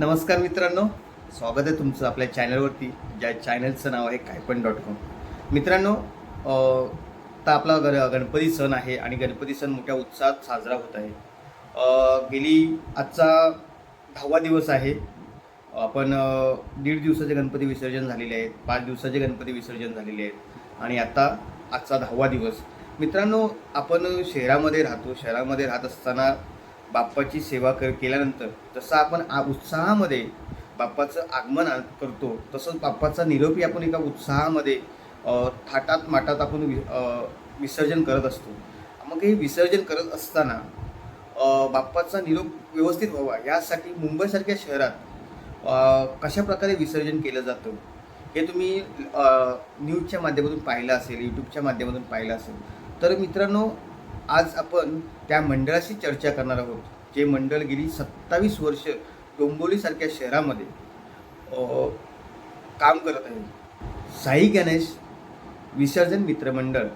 नमस्कार मित्रांनो. स्वागत आहे तुमचं आपल्या चॅनलवरती ज्या चॅनलचं नाव आहे कायपण डॉट कॉम मित्रांनो आता आपला गण गणपती सण आहे आणि गणपती सण मोठ्या उत्साहात साजरा होत आहे. गेली आजचा दहावा दिवस आहे. आपण दीड दिवसाचे गणपती विसर्जन झालेले आहेत. पाच दिवसाचे गणपती विसर्जन झालेले आहेत. आणि आता आजचा दहावा दिवस. मित्रांनो आपण शहरामध्ये राहतो. शहरामध्ये राहत असताना बाप्पाची सेवा कर केल्यानंतर जसं आपण आ उत्साहामध्ये बाप्पाचं आगमन करतो तसंच बाप्पाचा निरोपी आपण एका उत्साहामध्ये थाटात माटात आपण वि विसर्जन करत असतो. मग हे विसर्जन करत असताना बाप्पाचा निरोप व्यवस्थित व्हावा यासाठी मुंबईसारख्या शहरात कशा प्रकारे विसर्जन केलं जातं हे तुम्ही न्यूजच्या माध्यमातून पाहिलं असेल यूट्यूबच्या माध्यमातून पाहिलं असेल. तर मित्रांनो आज आपण त्या मंडळाशी चर्चा करणार आहोत जे मंडळ गेली सत्तावीस वर्ष डोंबोलीसारख्या शहरामध्ये काम करत आहे. साई गणेश विसर्जन मित्रमंडळ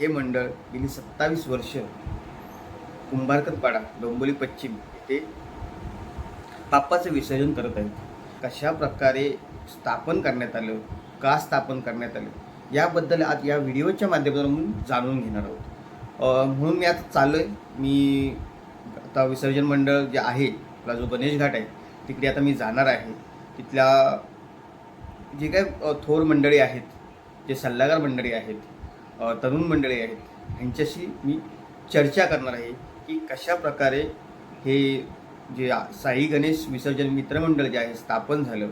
हे मंडळ गेली सत्तावीस वर्ष कुंभारकरपाडा डोंबोली पश्चिम येथे बाप्पाचं विसर्जन करत आहेत. कशा प्रकारे स्थापन करण्यात आलं का स्थापन करण्यात आलं याबद्दल आज या व्हिडिओच्या माध्यमातून जाणून घेणार आहोत. म्हणून मी आता चाललो आहे मी आता विसर्जन मंडळ जे आहे आपला जो गणेश घाट आहे तिकडे आता मी जाणार आहे. तिथल्या जे काय थोर मंडळी आहेत जे सल्लागार मंडळी आहेत तरुण मंडळी आहेत ह्यांच्याशी मी चर्चा करणार आहे की कशा प्रकारे हे जे साई गणेश विसर्जन मित्रमंडळ जे आहे स्थापन झालं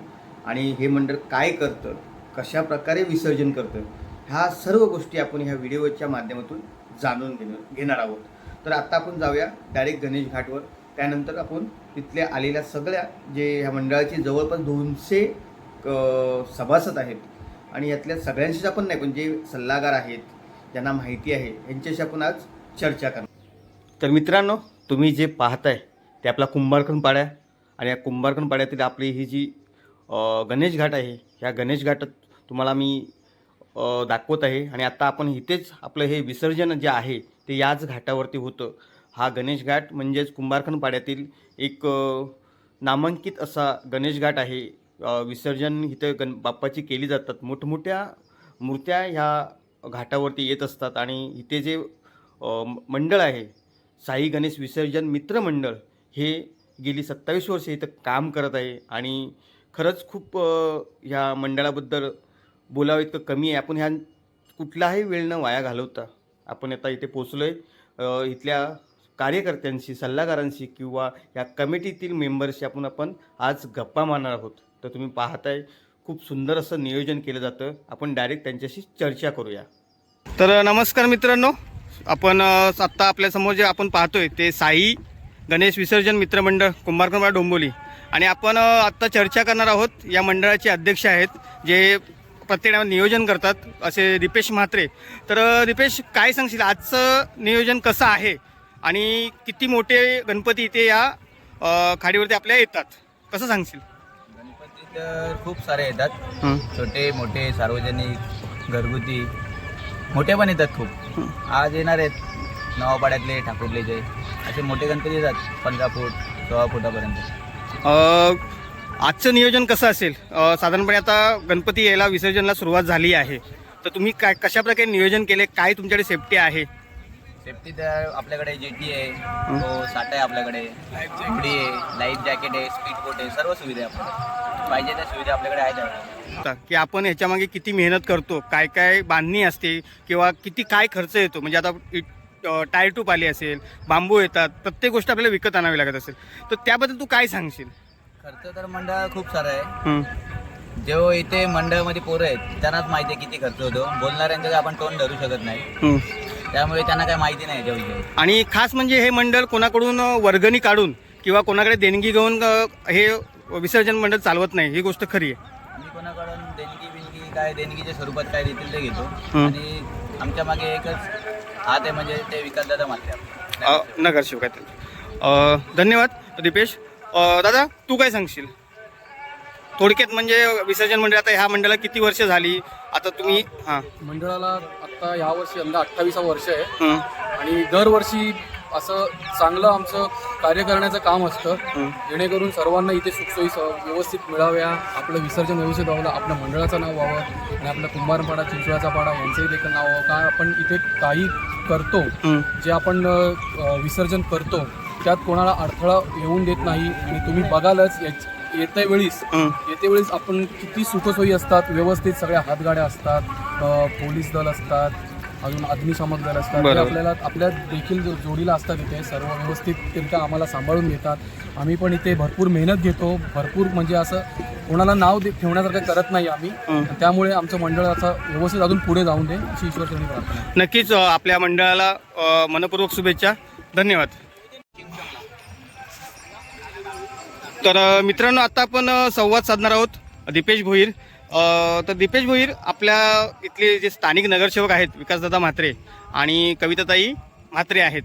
आणि हे मंडळ काय करतं कशा प्रकारे विसर्जन करतं ह्या सर्व गोष्टी आपण ह्या व्हिडिओच्या माध्यमातून जाणून घेणं घेणार आहोत. तर आत्ता आपण जाऊया डायरेक्ट गणेश घाटवर. त्यानंतर आपण तिथल्या आलेल्या सगळ्या जे ह्या मंडळाची जवळपास दोनशे सभासद आहेत. आणि यातल्या सगळ्यांशीच आपण नाही पण जे सल्लागार आहेत ज्यांना माहिती आहे यांच्याशी आपण आज चर्चा करणार. तर मित्रांनो तुम्ही जे पाहताय ते आपला कुंभारखंड पाड्या. आणि या कुंभारखंड पाड्यातील आपली ही जी गणेश घाट आहे ह्या गणेश घाटात तुम्हाला मी दाखवत आहे. आणि आता आपण इथेच आपलं हे विसर्जन जे आहे ते याच घाटावरती होतं. हा गणेश घाट म्हणजेच कुंभारखंड पाड्यातील एक नामांकित असा गणेश घाट आहे. विसर्जन इथं गण बाप्पाची केली जातात. मोठमोठ्या मूर्त्या ह्या घाटावरती येत असतात. आणि इथे जे मंडळ आहे साई गणेश विसर्जन मित्र मंडळ हे गेली सत्तावीस वर्षे इथं काम करत आहे. आणि खरंच खूप ह्या मंडळाबद्दल बोलावं इतकं कमी आहे. आपण ह्या कुठलाही वेळ न वाया घालवता आपण आता इथे पोचलो आहे इथल्या कार्यकर्त्यांशी सल्लागारांशी किंवा या कमिटीतील मेंबर्सशी आपण आपण आज गप्पा मारणार आहोत. तर तुम्ही पाहताय खूप सुंदर असं नियोजन केलं जातं. आपण डायरेक्ट त्यांच्याशी चर्चा करूया. तर नमस्कार मित्रांनो. आपण आत्ता आपल्यासमोर जे आपण पाहतोय ते साई गणेश विसर्जन मित्रमंडळ कुंभारकंबा डोंबोली आणि आपण आत्ता चर्चा करणार आहोत या मंडळाचे अध्यक्ष आहेत जे प्रत्येक नियोजन करतात असे दिपेश म्हात्रे. तर अ, दिपेश काय सांगशील? आजचं नियोजन कसं आहे? आणि किती मोठे गणपती इथे या खाडीवरती आपल्या येतात? कसं सांगशील? गणपती तर खूप सारे येतात. छोटे मोठे सार्वजनिक घरगुती. मोठे पण येतात खूप. आज येणार आहेत नवापाड्यातले ठाकुर्लेचे. असे मोठे गणपती येतात पंधरा फूट सोळा फुटापर्यंत. आजचं नियोजन कसं असेल? साधारणपणे आता गणपती यायला विसर्जनला सुरुवात झाली आहे. तर तुम्ही काय कशा प्रकारे नियोजन केले? काय तुमच्याकडे सेफ्टी आहे? सेफ्टी तर आपल्याकडे जेटी आहे तो साठा आहे आपल्याकडे उडी आहे लाईफ जॅकेट आहे स्पीड बोट आहे सर्व सुविधा आहे आपल्याकडे. पाहिजे त्या सुविधा आपल्याकडे आहेत आपल्याकडे. की आपण ह्याच्यामागे किती मेहनत करतो काय काय बांधणी असते किंवा किती काय खर्च येतो? म्हणजे आता अ, टायर ट्यूब आली असेल बांबू येतात प्रत्येक गोष्ट आपल्याला विकत आणावी लागत असेल. तर त्याबद्दल तू काय सांगशील? खर्च तर मंडळ खूप सारा आहे. जेव्हा इथे मंडळामध्ये पोरं आहेत त्यांनाच माहिती आहे किती खर्च होतो. बोलणाऱ्यांचं आपण तोंड धरू शकत नाही. हं. त्यामुळे त्यांना काही माहिती नाही याच्याविषयी आणि खास म्हणजे हे मंडळ कोणाकडून अ, वर्गणी काढून किंवा कोणाकडे देणगी घेऊन अ, हे विसर्जन मंडळ चालवत नाही ही गोष्ट खरी आहे. आम्ही कोणाकडून देणगी बिनगी काय देणगीच्या स्वरूपात काय देतील ते घेतो. हं. आणि आमच्या मागे एकच हात आहे म्हणजे ते विकास दादा मात्र अ, नगर शिवकातील अ, धन्यवाद दीपेश दादा तू काय सांगशील? थोडक्यात म्हणजे विसर्जन मंडळ आता ह्या मंडळाला किती वर्ष झाली? आता तुम्ही हां. मंडळाला आत्ता ह्या वर्षी यंदा अठ्ठावीसा वर्ष आहे. हं, आणि दरवर्षी असं चांगलं आमचं कार्य करण्याचं काम असतं. जेणेकरून सर्वांना इथे सुखसोयी स- व्यवस्थित मिळाव्या. आपलं विसर्जन व्यवस्थित व्हावं आपल्या मंडळाचं नाव व्हावं. आणि आपल्या कुंभारपाडा चिंचवड्याचा पाडा यांचंही देखील नाव व्हावं. का आपण इथे काही करतो हं. जे आपण अ, विसर्जन करतो त्यात कोणाला अडथळा येऊन देत नाही आणि तुम्ही बघालच येत्या वेळीस. येत्या वेळेस आपण किती सुखसोयी असतात व्यवस्थित सगळ्या हातगाड्या असतात पोलीस दल असतात अजून अग्निशामक दल असतात ते. आपल्याला आपल्या देखील जो- जोडीला असतात इथे सर्व व्यवस्थितरित्या आम्हाला सांभाळून घेतात आम्ही पण इथे भरपूर मेहनत घेतो भरपूर म्हणजे असं कोणाला नाव दे ठेवण्यासारखं करत नाही आम्ही. त्यामुळे आमचं मंडळ असं व्यवस्थित अजून पुढे जाऊन दे अशी प्रार्थना आहे. नक्कीच आपल्या मंडळाला मनपूर्वक शुभेच्छा धन्यवाद तर मित्रांनो आता आपण संवाद साधणार आहोत दीपेश भोईर. तर दीपेश भोईर आपल्या इथले जे स्थानिक नगरसेवक आहेत विकासदादा म्हात्रे आणि कविताताई म्हात्रे आहेत.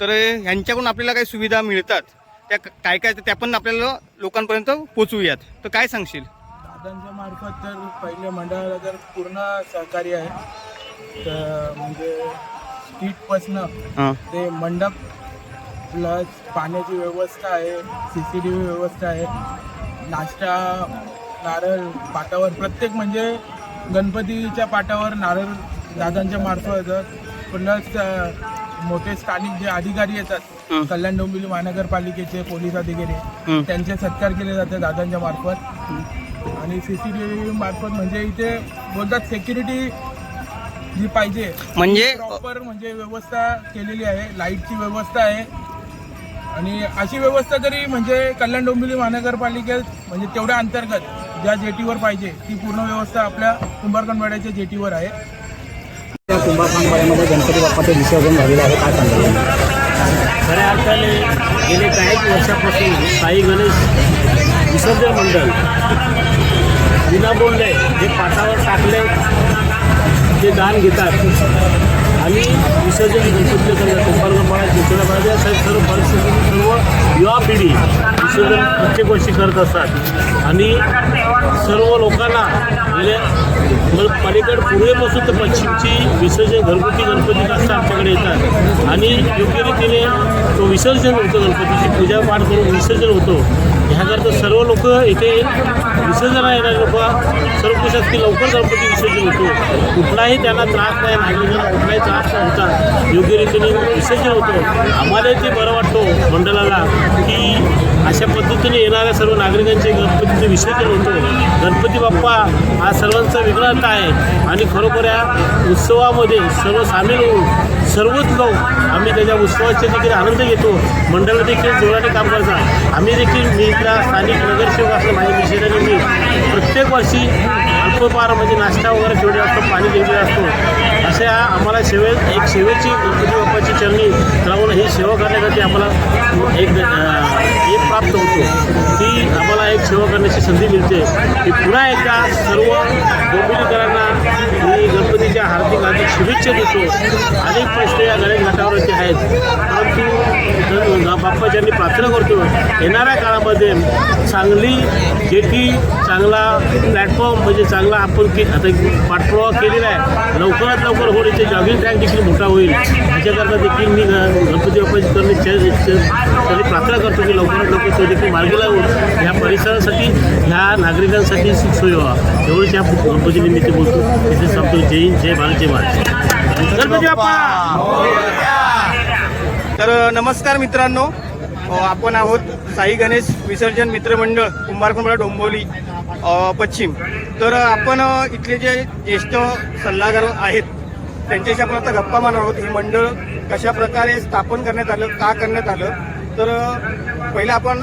तर ह्यांच्याकडून आपल्याला काही सुविधा मिळतात. त्या काय काय त्या पण आपल्याला लोकांपर्यंत पोचवूयात तर काय सांगशील? दादांच्या मार्फत तर पहिले मंडळाला तर पूर्ण सहकार्य आहे. तर म्हणजे स्ट्रीटपासनं हां. ते मंडप प्लस पाण्याची व्यवस्था आहे सी सी टी व्ही व्यवस्था आहे नाश्ता नारळ पाटावर प्रत्येक म्हणजे गणपतीच्या पाटावर नारळ दादांच्या मार्फत येतात प्लस मोठे स्थानिक जे अधिकारी. येतात कल्याण डोंबिवली महानगरपालिकेचे पोलीस अधिकारी. त्यांचे सत्कार केले जाते दादांच्या मार्फत आणि सी सी टी व्ही मार्फत म्हणजे इथे बोलतात सेक्युरिटी जी पाहिजे म्हणजे प्रॉपर म्हणजे व्यवस्था केलेली आहे लाईटची व्यवस्था आहे आणि अशी व्यवस्था तरी म्हणजे कल्याण डोंबिवली महानगरपालिकेत म्हणजे तेवढ्या अंतर्गत ज्या जेटीवर पाहिजे ती पूर्ण व्यवस्था आपल्या कुंभारकणवाड्याच्या जेटीवर आहे. त्या कुंभारकांपाड्यामध्ये गणपती बाप्पाचं विसर्जन झालेलं आहे काय सांगाल? खऱ्या अर्थाने गेले काही वर्षापासून साई गणेश विसर्जन मंडळ विनाबोंडे जे पाटावर टाकले ते दान घेतात. आणि विसर्जन गणपतीचे करतात कुंभारगंपाळा साहेब सर्व परिस्थिती सर्व युवा पिढी विसर्जन प्रत्येक वर्षी करत असतात. आणि सर्व लोकांना गेल्या मग पलीकड पूर्वेपासून तर पश्चिमची विसर्जन घरगुती गणपती जास्त आमच्याकडे येतात. आणि योग्य रीतीने तो विसर्जन होतं गणपतीची पूजा पाठ करून विसर्जन होतो. ह्याकरता सर्व लोक इथे विसर्जना येणारे लोक? सर्व खुशात की लवकर गणपती विसर्जन होतो. कुठलाही त्यांना त्रास नाही नागरिकांना कुठलाही त्रास न होता योग्य रीतीने विसर्जन होतो. आम्हाला ते बरं वाटतो मंडळाला की अशा पद्धतीने येणाऱ्या सर्व नागरिकांचे गणपतीचं विसर्जन होतो गणपती बाप्पा हा सर्वांचा विघ्नहर्ता आहे. आणि खरोखर या उत्सवामध्ये सर्व सामील होऊन सर्वच लोक आम्ही त्याच्या उत्सवाचे देखील आनंद घेतो. मंडळ देखील जोराने काम करतात. आम्ही देखील मी इथला स्थानिक नगरसेवक असलं माझ्या मिशेने मी प्रत्येक वर्षी अल्पपार म्हणजे नाश्ता वगैरे ठेवले असतो पाणी दिलेलं असतो. अशा आम्हाला सेवे एक सेवेची गणपती बाप्पाची चरणी लावून ही सेवा करण्यासाठी आम्हाला एक एक प्राप्त होतो. ती आम्हाला एक सेवा करण्याची संधी मिळते. की पुन्हा एकदा सर्व डोंबिवलीकरांना मी गणपतीच्या हार्दिक हार्दिक शुभेच्छा देतो. अनेक प्रश्न या गणेश घाटावरती आहेत. परंतु ग- बाप्पाच्यांनी प्रार्थना करतो येणाऱ्या काळामध्ये चांगली जेटी चांगला प्लॅटफॉर्म म्हणजे चांगला आपण की आता पाठपुरावा केलेला आहे. लवकरात लवकर होण्याचे जॉगिंग ट्रॅक देखील मोठा होईल. त्याच्याकरता देखील मी गणपती बाप्पाची करणे प्रार्थना करतो की लवकरात लवकर तो देखील मार्गी लावून या परिस्थिती परिसरासाठी ह्या नागरिकांसाठी सुखसोयी व्हा एवढीच या गणपती निमित्त बोलतो. तिथे सांगतो जय हिंद जय भारत जय महाराष्ट्र गणपती बाप्पा! तर नमस्कार मित्रांनो. आपण आहोत साई गणेश विसर्जन मित्रमंडळ कुंभारकुंबळा डोंबोली पश्चिम. तर आपण इथले जे ज्येष्ठ सल्लागार आहेत त्यांच्याशी आपण आता गप्पा मारणार आहोत. हे मंडळ कशा प्रकारे स्थापन करण्यात आलं का करण्यात आलं? तर पहिलं आपण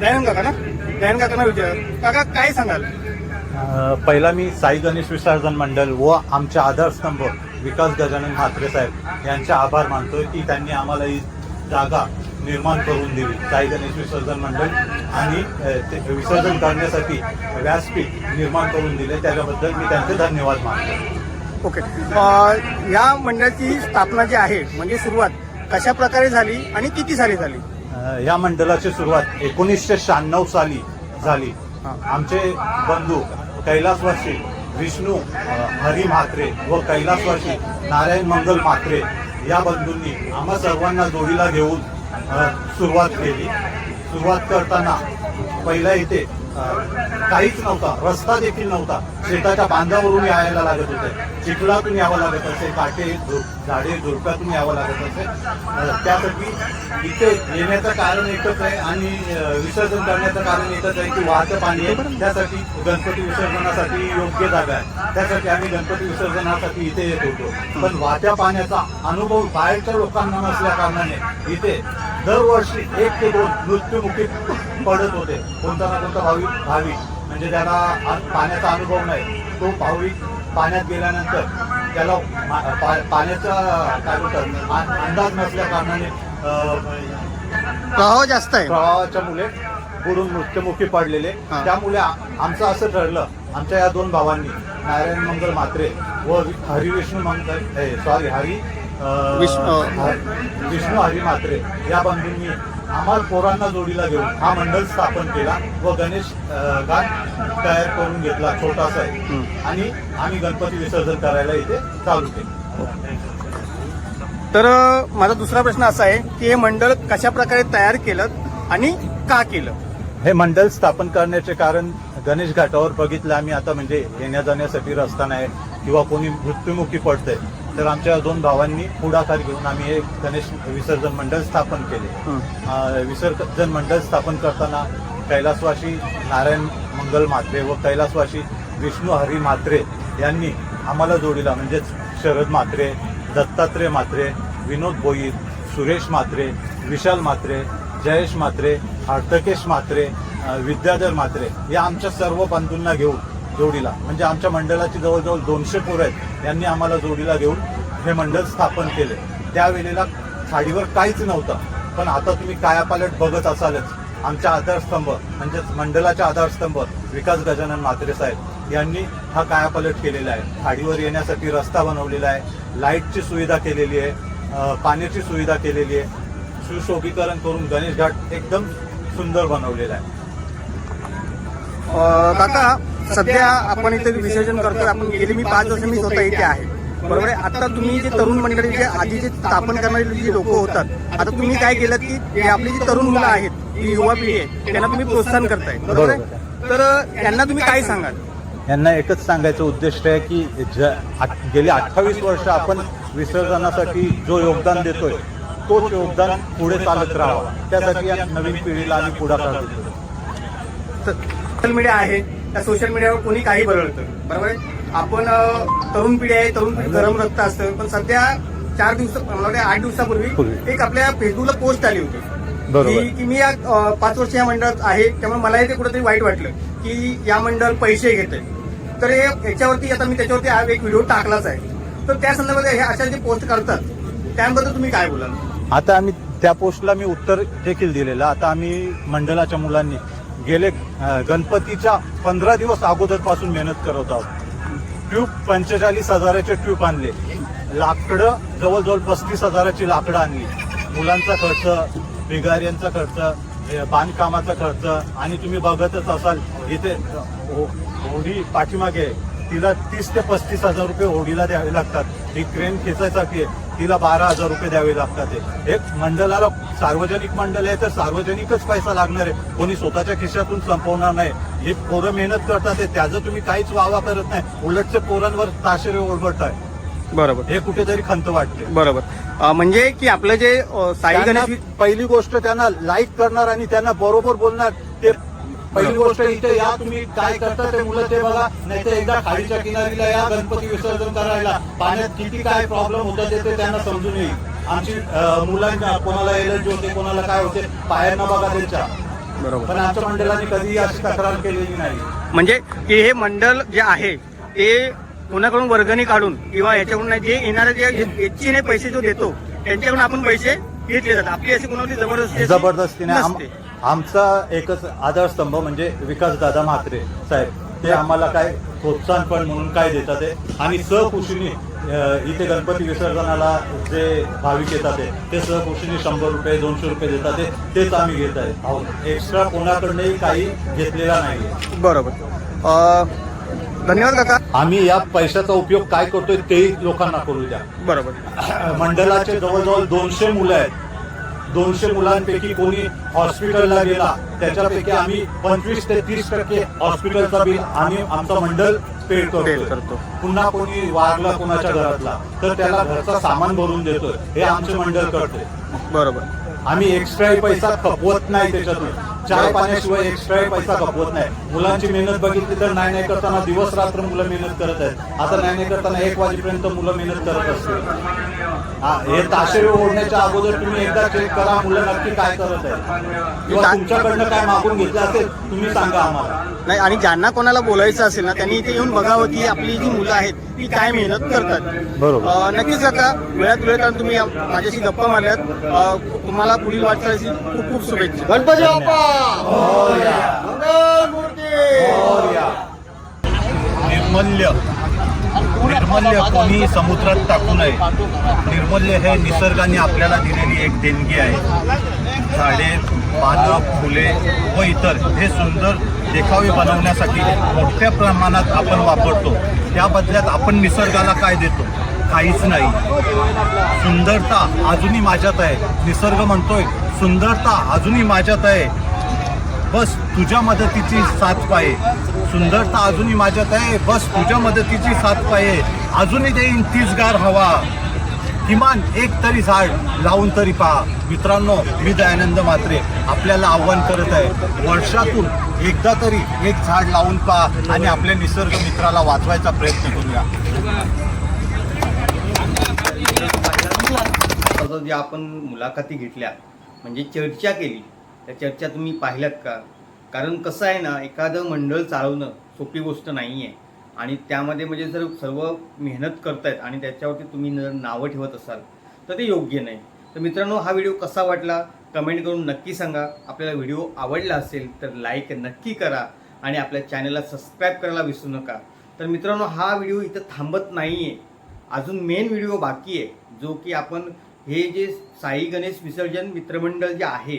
दयानंद काका ना? दयानंद काकांना विचार. काका काय सांगाल? पहिला मी साई गणेश विसर्जन मंडळ व आमचे आधारस्तंभ विकास गजानन म्हात्रे साहेब यांचे आभार मानतोय की त्यांनी आम्हाला ही जागा निर्माण करून दिली. साई गणेश विसर्जन मंडळ आणि ते विसर्जन करण्यासाठी व्यासपीठ निर्माण करून दिले. त्याच्याबद्दल मी त्यांचे धन्यवाद मानतो. ओके. या मंडळाची स्थापना जी आहे म्हणजे सुरुवात कशा प्रकारे झाली आणि किती साली झाली? अ, या मंडळाची सुरुवात एकोणीसशे शहाण्णव साली झाली. आमचे बंधू कैलासवासी विष्णू हरी म्हात्रे व कैलासवासी नारायण मंगल म्हात्रे या बंधूंनी आम्हा सर्वांना जोडीला घेऊन सुरुवात केली सुरुवात करताना पहिला इथे काहीच नव्हता. रस्ता देखील नव्हता. शेताच्या बांधावरून यायला लागत होते. चिखलातून यावं लागत असे काटे झाडे झुडप्यातून यावं लागत असे. त्यासाठी इथे येण्याचं कारण एकच आहे आणि विसर्जन करण्याचं कारण एकच आहे की वाहतं पाणी आहे. त्यासाठी गणपती विसर्जनासाठी योग्य जागा आहे. त्यासाठी आम्ही गणपती विसर्जनासाठी इथे येत होतो. पण वाहत्या पाण्याचा अनुभव बाहेरच्या लोकांना नसल्या कारणाने इथे दरवर्षी एक ते दोन मृत्युमुखी पडत होते. कोणता ना कोणता भाविक भाविक. म्हणजे ज्याला आ- पाण्याचा अनुभव नाही तो भाविक पाण्यात गेल्यानंतर त्याला पाण्याचा काय आ- अंदाज नसल्या कारणाने प्रवाह जास्त आहे. प्रवाहाच्या मुले बुडून मृत्युमुखी पडलेले. त्यामुळे आमचं असं ठरलं आमच्या या दोन भावांनी नारायण मंगल म्हात्रे व हरी विष्णू मंगल सॉरी हरी विष्णू- हर- विष्णू हरी म्हात्रे या बंधूंनी आम्हाला पोरांना जोडीला घेऊन हा मंडळ स्थापन केला व गणेश घाट तयार करून घेतला छोटासा आहे आणि आम्ही गणपती विसर्जन करायला इथे चालू केलं. तर माझा दुसरा प्रश्न असा आहे की हे मंडळ कशा प्रकारे तयार केलं आणि का केलं? हे मंडळ स्थापन करण्याचे कारण गणेश घाटावर बघितलं आम्ही. आता म्हणजे येण्या जाण्यासाठी रस्ता नाही किंवा कोणी मृत्युमुखी पडतंय. तर आमच्या दोन भावांनी पुढाकार घेऊन आम्ही हे गणेश विसर्जन मंडळ स्थापन केले. विसर्जन मंडळ स्थापन करताना कैलासवासी नारायण मंगल म्हात्रे व कैलासवासी विष्णू हरी म्हात्रे यांनी आम्हाला जोडीला म्हणजेच शरद म्हात्रे दत्तात्रय म्हात्रे विनोद भोईर सुरेश म्हात्रे विशाल म्हात्रे जयेश म्हात्रे हार्तकेश म्हात्रे विद्याधर म्हात्रे या आमच्या सर्व बंधूंना घेऊन जोडीला. म्हणजे आमच्या मंडळाची जवळजवळ दोनशे पोरं आहेत. यांनी आम्हाला जोडीला घेऊन हे मंडळ स्थापन केले. त्यावेळेला खाडीवर काहीच नव्हतं. पण आता तुम्ही कायापालट बघत असालच. आमच्या आधारस्तंभ म्हणजेच मंडळाच्या आधारस्तंभ विकास गजानन म्हात्रे साहेब यांनी हा कायापालट केलेला आहे. खाडीवर येण्यासाठी रस्ता बनवलेला आहे. लाईटची सुविधा केलेली आहे. पाण्याची सुविधा केलेली आहे. सुशोभीकरण करून गणेश घाट एकदम सुंदर बनवलेला आहे. काका सध्या आपण इथे विसर्जन करतोय आपण गेली मी पाच वर्ष मी स्वतः इथे आहे. बरोबर आहे? आता तुम्ही जे तरुण मंडळी जे आधी जे स्थापन करणारे जे लोक होतात आता तुम्ही काय केलं की आपली जी तरुण मुलं आहेत जी युवा पिढी आहे त्यांना तुम्ही प्रोत्साहन करताय. बरोबर आहे? तर त्यांना तुम्ही काय सांगाल? यांना एकच सांगायचं उद्दिष्ट आहे की ज गेली अठ्ठावीस वर्ष आपण विसर्जनासाठी जो योगदान देतोय तोच योगदान पुढे चालत राहावं. त्यासाठी या नवीन पिढीला आम्ही पुढाकार देतो सोशल मीडिया आहे. त्या सोशल मीडियावर कोणी काही बरळतं बरोबर आहे? आपण तरुण पिढी आहे तरुण पिढी गरम रक्त असतं. पण सध्या चार दिवस मला आठ दिवसापूर्वी पूर्वी. एक आपल्या फेसबुकला पोस्ट आली होती. की- की मी या पाच वर्ष या मंडळात आहे. त्यामुळे मला ते कुठेतरी वाईट वाटलं की या मंडळ पैसे घेते तर हे याच्यावरती आता मी त्याच्यावरती एक व्हिडिओ टाकलाच आहे. तर त्या संदर्भात हे अशा जे पोस्ट करतात त्याबद्दल तुम्ही काय बोलाल? आता आम्ही त्या पोस्टला मी उत्तर देखील दिलेलं. आता आम्ही मंडळाच्या मुलांनी गेले गणपतीच्या पंधरा दिवस अगोदरपासून मेहनत करत आहोत. ट्यूब पंचेचाळीस हजाराचे ट्यूब आणले. लाकडं जवळजवळ पस्तीस हजाराची लाकडं आणली. मुलांचा खर्च भिगाऱ्यांचा खर्च बांधकामाचा खर्च आणि तुम्ही बघतच असाल इथे हो- होडी पाठीमागे तिला तीस ते पस्तीस हजार रुपये होडीला द्यावे लागतात. ही क्रेन खेचायसाठी आहे. तिला बारा हजार रुपये द्यावे लागतात. एक मंडळाला सार्वजनिक मंडळ आहे तर सार्वजनिकच पैसा लागणार आहे. कोणी स्वतःच्या खिशातून संपवणार नाही. हे पोरं मेहनत करतात त्याचं तुम्ही काहीच वावा करत नाही. उलटचे पोरांवर ताशेरे ओरबडताय बरोबर. हे कुठेतरी खंत वाटते बरोबर. म्हणजे की आपलं जे साई गणेश पहिली गोष्ट त्यांना लाईक करणार आणि त्यांना बरोबर बोलणार. पहिली गोष्ट इथे या तुम्ही काय करता ते मुलं ते बघा. नाही तर एकदा खाडीच्या किनारीला या गणपती विसर्जन करायला. पाण्यात किती काय प्रॉब्लेम होतात ते- त्यांना समजून येईल. आमची मुलांना कोणाला एलर्जी होते कोणाला काय होते पायांना बघा त्यांच्या. बरोबर. पण आमच्या मंडळाने कधीही अशी तक्रार केलेली नाही. म्हणजे की हे मंडळ जे आहे ते कोणाकडून वर्गणी काढून किंवा याच्याकडून नाही जे येणारे जे इच्छेने पैसे जो देतो त्यांच्याकडून आपण पैसे घेतले जातात. आपली अशी कोणाची जबरदस्ती जबरदस्तीने आम- नसते. आमचा एकच आधारस्तंभ म्हणजे विकास दादा म्हात्रे साहेब. ते आम्हाला काय प्रोत्साहन पण म्हणून काय देतात आणि सहकुशीने इथे गणपती विसर्जनाला जे भाविक येतात ते, सहकुशीने शंभर रुपये दोनशे रुपये देतात तेच आम्ही घेत आहे. एक्स्ट्रा कोणाकडनंही काही घेतलेला नाही बरोबर. धन्यवाद काका. आम्ही या पैशाचा उपयोग काय करतोय तेही लोकांना करू द्या. बरोबर. मंडळाचे जवळजवळ दोनशे मुलं आहेत. दोनशे मुलांपैकी कोणी हॉस्पिटलला गेला त्याच्यापैकी आम्ही पंचवीस ते तीस टक्के हॉस्पिटलचा बिल आम्ही आमचं मंडळ पेड करतो. पुन्हा कोणी वारला कोणाच्या घरातला तर त्याला घरचा सामान भरून देतोय. हे आमचे मंडळ करते बरोबर. आम्ही एक्स्ट्रा पैसा खपवत नाही त्याच्यातून. चाय पाण्याशिवाय एक्स्ट्रा पैसा खपवत नाही. मुलांची मेहनत बघितली तर नाही नाही करताना दिवस रात्र मुलं मेहनत करत आहेत. आता नाही नाही करताना एक वाजेपर्यंत मुलं मेहनत करत असतील. हा हे ताशे ओढण्याच्या अगोदर तुम्ही एकदा चेक करा मुलं नक्की काय करत आहेत. किंवा तुमच्याकडनं काय मागून घेतलं असेल तुम्ही सांगा आम्हाला. नाही आणि ज्यांना कोणाला बोलायचं असेल ना त्यांनी इथे येऊन बघावं की आपली जी मुलं आहेत ती काय मेहनत करतात. बरोबर. नक्कीच काका वेळात वेळात आणि तुम्ही माझ्याशी गप्पा मारल्यात. तुम्हाला पुढील वाटचालीची खूप खूप शुभेच्छा. गणपती निर्मल्य. निर्मल्य कोणी समुद्रात टाकू नये. निर्मल्य हे निसर्गाने आपल्याला दिलेली एक देणगी आहे. झाडे पानं फुले व इतर हे सुंदर देखावे बनवण्यासाठी मोठ्या प्रमाणात आपण वापरतो. त्या बदल्यात आपण निसर्गाला काय देतो? काहीच नाही. सुंदरता अजूनही माझ्यात आहे. निसर्ग म्हणतोय सुंदरता अजूनही माझ्यात आहे. बस तुझ्या मदतीची साथ पाये. सुंदरता अजूनही माझ्यात आहे. बस तुझ्या मदतीची साथ पाये. अजूनही देईन तीच गार हवा. किमान एक तरी झाड लावून तरी पहा. मित्रांनो मी दयानंद मात्रे आपल्याला आव्हान करत आहे. वर्षातून एकदा तरी एक झाड लावून पहा आणि आपल्या निसर्ग मित्राला वाचवायचा प्रयत्न करूया. जे आपण मुलाखती घेतल्या म्हणजे चर्चा केली त्या चर्चा तुम्ही पाहिल्यात का? कारण कसं आहे ना एखादं मंडळ चालवणं सोपी गोष्ट नाही आहे आणि त्यामध्ये म्हणजे जर सर्व मेहनत करतायत आणि त्याच्यावरती तुम्ही जर नावं ठेवत असाल तर ते योग्य नाही. तर मित्रांनो हा व्हिडिओ कसा वाटला? कमेंट करून नक्की सांगा. आपल्याला व्हिडिओ आवडला असेल तर लाईक नक्की करा आणि आपल्या चॅनलला सबस्क्राईब करायला विसरू नका. तर मित्रांनो हा व्हिडिओ इथं थांबत नाही आहे अजून मेन व्हिडिओ बाकी आहे जो की आपण हे जे साई गणेश विसर्जन मित्रमंडळ जे आहे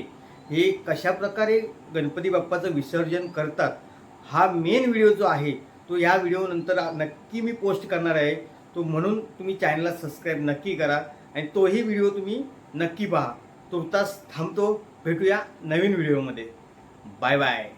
हे कशा प्रकारे गणपती बाप्पाचं विसर्जन करतात हा मेन व्हिडिओ जो आहे तो या व्हिडिओनंतर नक्की मी पोस्ट करणार आहे. तो म्हणून तुम्ही चॅनलला सबस्क्राईब नक्की करा आणि तोही व्हिडिओ तुम्ही नक्की पहा. तुर्तास थांबतो. भेटूया नवीन व्हिडिओमध्ये बाय बाय